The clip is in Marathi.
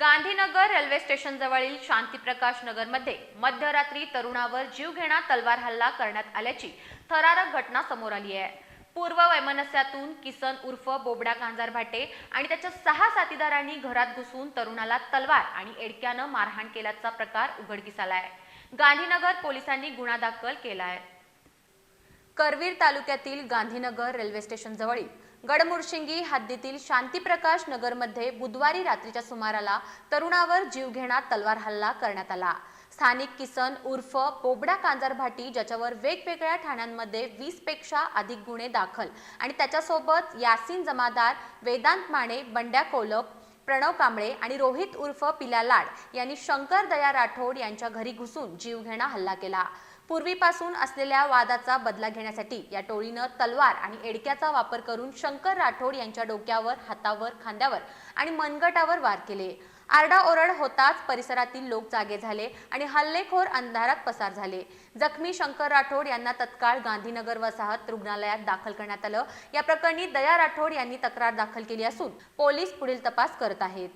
गांधीनगर रेल्वे स्टेशन जवळील शांतीप्रकाश नगरमध्ये मध्यरात्री तरुणावर जीवघेणा तलवार हल्ला करण्यात आल्याची थरारक घटना समोर आली आहे. पूर्व वैमनस्यातून किसन उर्फ बोबडा कांजार भाटे आणि त्याच्या सहा साथीदारांनी घरात घुसून तरुणाला तलवार आणि एडक्यानं मारहाण केल्याचा प्रकार उघडकीस आलाय गांधीनगर पोलिसांनी गुन्हा दाखल केला आहे. करवीर तालुक्यातील गांधीनगर रेल्वे स्टेशन जवळील गडमुरशिंगी हद्दीतील शांतीप्रकाश नगरमध्ये बुधवारी रात्रीच्या सुमाराला तरुणावर जीवघेणा तलवार हल्ला करण्यात आला. स्थानिक किसन उर्फ बोबडा कांजारभाटी ज्याच्यावर वेगवेगळ्या ठाण्यांमध्ये वीसपेक्षा अधिक गुन्हे दाखल आणि त्याच्यासोबत यासीन जमादार वेदांत माने बंड्या कोलप प्रणव कांबळे आणि रोहित उर्फ पिला लाड यांनी शंकर दया राठोड यांच्या घरी घुसून जीवघेणा हल्ला केला. पूर्वीपासून असलेल्या वादाचा बदला घेण्यासाठी या टोळीनं तलवार आणि एडक्याचा वापर करून शंकर राठोड यांच्या डोक्यावर हातावर खांद्यावर आणि मनगटावर वार केले. आरडाओरड होताच परिसरातील लोक जागे झाले आणि हल्लेखोर अंधारात पसार झाले. जखमी शंकर राठोड यांना तत्काळ गांधीनगर वसाहत रुग्णालयात दाखल करण्यात आलं. या प्रकरणी दया राठोड यांनी तक्रार दाखल केली असून पोलीस पुढील तपास करत आहेत.